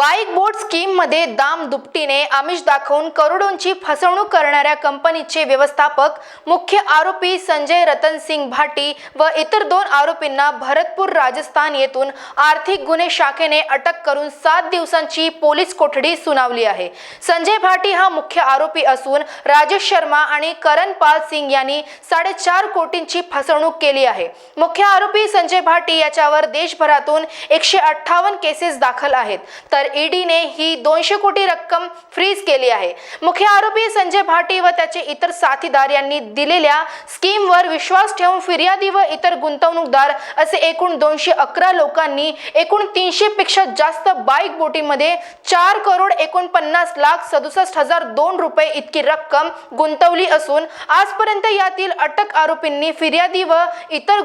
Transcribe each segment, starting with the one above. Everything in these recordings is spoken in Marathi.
बाईक बोट मध्ये दाम दुपटीने आमिष दाखवून करोडोंची फसवणूक करणाऱ्या कंपनीचे व्यवस्थापक मुख्य आरोपी संजय रतन सिंग भाटी व इतर दोन आरोपींना भरतपूर राजस्थान येथून आर्थिक गुन्हे शाखेने अटक करून सात दिवसांची पोलीस कोठडी सुनावली आहे संजय भाटी हा मुख्य आरोपी असून राजेश शर्मा आणि करणपाल सिंग यांनी साडेचार कोटींची फसवणूक केली आहे मुख्य आरोपी संजय भाटी याच्यावर देशभरातून एकशे अठ्ठावन्न केसेस दाखल आहेत तर ईडीने ही दोनशे कोटी रक्कम फ्रीज केली आहे मुख्य आरोपी संजय भाटी व त्याचे इतर साथीदार यांनी दिलेल्या स्कीमवर विश्वास ठेवून फिर्यादी व इतर गुंतवणूकदार असे एकूण दोनशे अकरा लोकांनी एकूण तीनशे पेक्षा जास्त बाईक बोटीमध्ये चार करोड एकोणपन्नास लाख सदुसष्ट हजार दोन रुपये इतकी रक्कम गुंतवली असून आजपर्यंत यातील अटक आरोपींनी फिर्यादी व इतर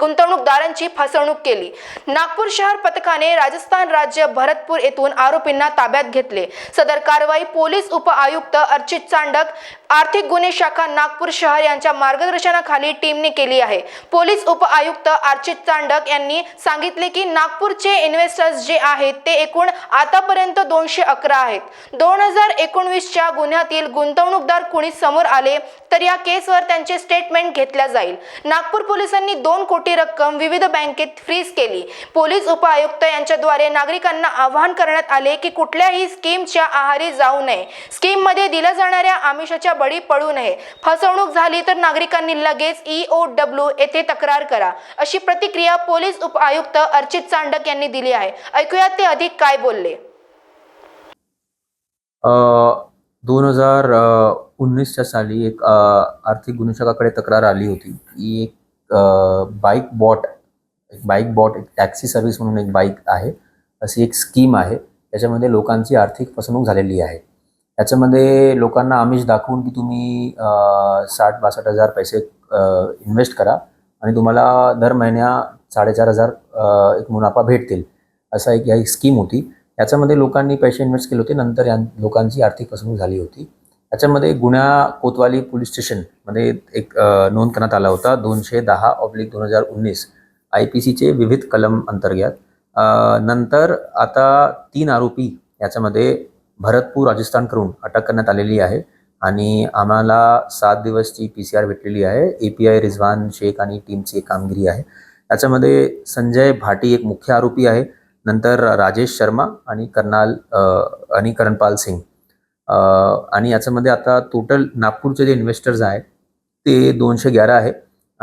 गुंतवणूकदारांची फसवणूक केली नागपूर शहर पथकाने राजस्थान राज्य भरतपूर येथून घेऊन आरोपींना ताब्यात घेतले सदर कारवाई पोलीस उप आयुक्त अर्चित चांडक आर्थिक गुन्हे शाखा नागपूर शहर यांच्या मार्गदर्शनाखाली टीमने केली आहे पोलीस आयुक्त अर्चित चांडक यांनी सांगितले की नागपूरचे इन्व्हेस्टर्स जे आहेत ते एकूण आतापर्यंत दोनशे अकरा आहेत दोन हजार एकोणवीसच्या गुन्ह्यातील गुंतवणूकदार कुणी समोर आले तर या केसवर त्यांचे स्टेटमेंट घेतल्या जाईल नागपूर पोलिसांनी दोन कोटी रक्कम विविध बँकेत फ्रीज केली पोलीस उपआयुक्त यांच्याद्वारे नागरिकांना आवाहन करण्यात करण्यात आले की कुठल्याही स्कीमच्या आहारी जाऊ नये स्कीममध्ये दिल्या जाणाऱ्या आमिषाच्या बळी पडू नये फसवणूक झाली तर नागरिकांनी लगेच ई ओ डब्ल्यू येथे तक्रार करा अशी प्रतिक्रिया पोलीस उप आयुक्त अर्चित चांडक यांनी दिली आहे ऐकूयात ते अधिक काय बोलले दोन हजार उन्नीसच्या साली एक आर्थिक गुन्हेशकाकडे तक्रार आली होती की एक बाईक बॉट एक बाईक बॉट एक टॅक्सी सर्व्हिस म्हणून एक बाईक आहे अशी एक स्कीम आहे त्याच्यामध्ये लोकांची आर्थिक फसवणूक झालेली आहे त्याच्यामध्ये लोकांना आमिष दाखवून की तुम्ही साठ बासष्ट हजार पैसे इन्व्हेस्ट करा आणि तुम्हाला दर महिन्या साडेचार हजार एक मुनाफा भेटतील असा एक ही स्कीम होती याच्यामध्ये लोकांनी पैसे इन्व्हेस्ट केले होते नंतर या लोकांची आर्थिक फसवणूक झाली होती त्याच्यामध्ये गुन्हा कोतवाली पोलीस स्टेशनमध्ये एक नोंद करण्यात आला होता दोनशे दहा ऑब्लिक दोन हजार उन्नीस आय पी सीचे विविध कलम अंतर्गत नंतर आता तीन आरोपी याच्यामध्ये भरतपूर राजस्थानकडून अटक करण्यात आलेली आहे आणि आम्हाला सात दिवसची पी सी आर भेटलेली आहे A P I Rizwan Shaikh आणि टीमची एक कामगिरी आहे याच्यामध्ये संजय भाटी एक मुख्य आरोपी आहे नंतर राजेश शर्मा आणि कर्नाल आणि करणपाल सिंग आणि याच्यामध्ये आता टोटल नागपूरचे जे इन्व्हेस्टर्स आहेत ते दोनशे ग्यारा आहे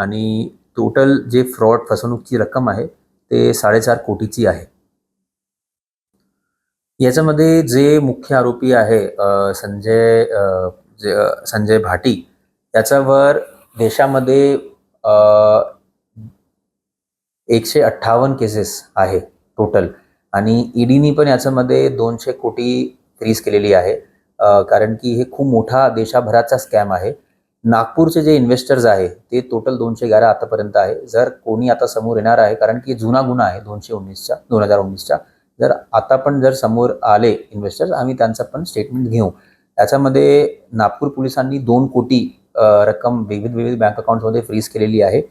आणि टोटल जे फ्रॉड फसवणूकची रक्कम आहे ते साडेचार कोटीची आहे याच्यामध्ये जे मुख्य आरोपी आहे संजय संजय भाटी त्याच्यावर देशामध्ये एकशे अठ्ठावन केसेस आहे टोटल आणि ईडीनी e पण याच्यामध्ये दोनशे कोटी फ्रीज केलेली आहे कारण की हे खूप मोठा देशाभराचा स्कॅम आहे नागपूरचे जे इन्व्हेस्टर्स आहे ते टोटल दोनशे ग्यारा आतापर्यंत आहे जर कोणी आता समोर येणार आहे कारण की जुना गुन्हा आहे दोनशे उन्नीसचा दोन हजार उन्नीसचा जर आता पण जर समोर आले इन्व्हेस्टर्स आम्ही त्यांचा पण स्टेटमेंट घेऊ त्याच्यामध्ये नागपूर पोलिसांनी दोन कोटी रक्कम विविध विविध बँक अकाउंटमध्ये फ्रीज केलेली आहे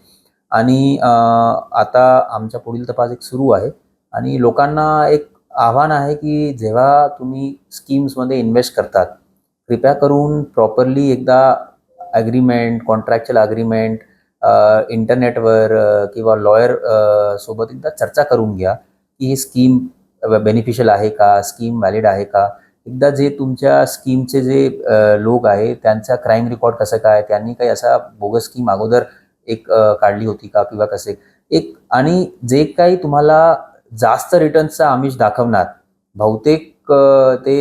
आणि आता आमच्या पुढील तपास एक सुरू आहे आणि लोकांना एक आव्हान आहे की जेव्हा तुम्ही स्कीम्समध्ये इन्व्हेस्ट करतात कृपया करून प्रॉपरली एकदा अग्रीमेंट कॉन्ट्रॅक्च्युअल अग्रीमेंट इंटरनेटवर किंवा लॉयर uh, सोबत एकदा चर्चा करून घ्या की ही स्कीम बेनिफिशियल आहे का स्कीम व्हॅलिड आहे का एकदा जे तुमच्या स्कीमचे जे uh, लोक आहे त्यांचा क्राईम रेकॉर्ड कसं काय त्यांनी काही असा बोगस स्कीम अगोदर एक uh, काढली होती का किंवा कसे एक आणि जे काही तुम्हाला जास्त रिटर्न्सचा आमिष दाखवणार बहुतेक ते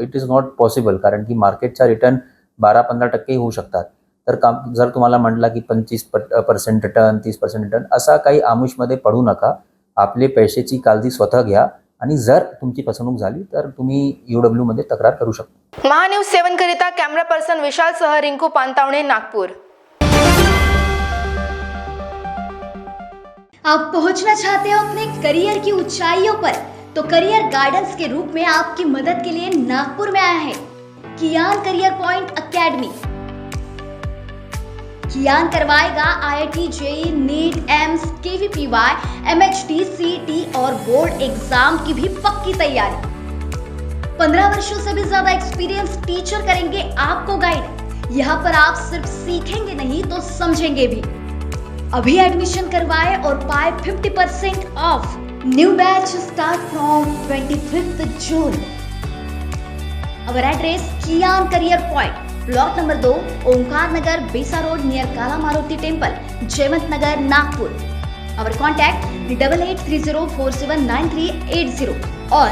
इट इज नॉट पॉसिबल कारण की मार्केटचा रिटर्न बारा पंधरा टक्केही होऊ शकतात तर काम जर तुम्हाला म्हटला की पंचवीस पर्सेंट रिटर्न तीस पर्सेंट रिटर्न असा काही मध्ये पडू नका आपले पैशाची काळजी स्वतः घ्या आणि जर तुमची फसवणूक झाली तर तुम्ही यूडब्ल्यू मध्ये तक्रार करू शकता महान्यूज सेवन करिता कॅमेरा पर्सन विशाल सह रिंकू पांतावणे नागपूर आप पोहोचना चाहते हो अपने करियर की ऊंचाइयों पर तो करियर गार्डन्स के रूप में आपकी मदद के लिए नागपूर में आया है Kian career point academy Kian करवाएगा IIT JEE e, NEET AIIMS KVPY MHT CET और बोर्ड एग्जाम की भी पक्की तैयारी पंद्रह वर्षों से भी ज्यादा एक्सपीरियंस टीचर करेंगे आपको गाइड यहाँ पर आप सिर्फ सीखेंगे नहीं तो समझेंगे भी अभी एडमिशन करवाए और पाए 50% off new batch start from 25 June Our address Kian Career Point, Block number 2, Omkar Nagar, Bisa Road near Kala Maruti Temple, Jayant Nagar, Nagpur. Our contact 8830479380 or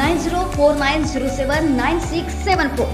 9049079674.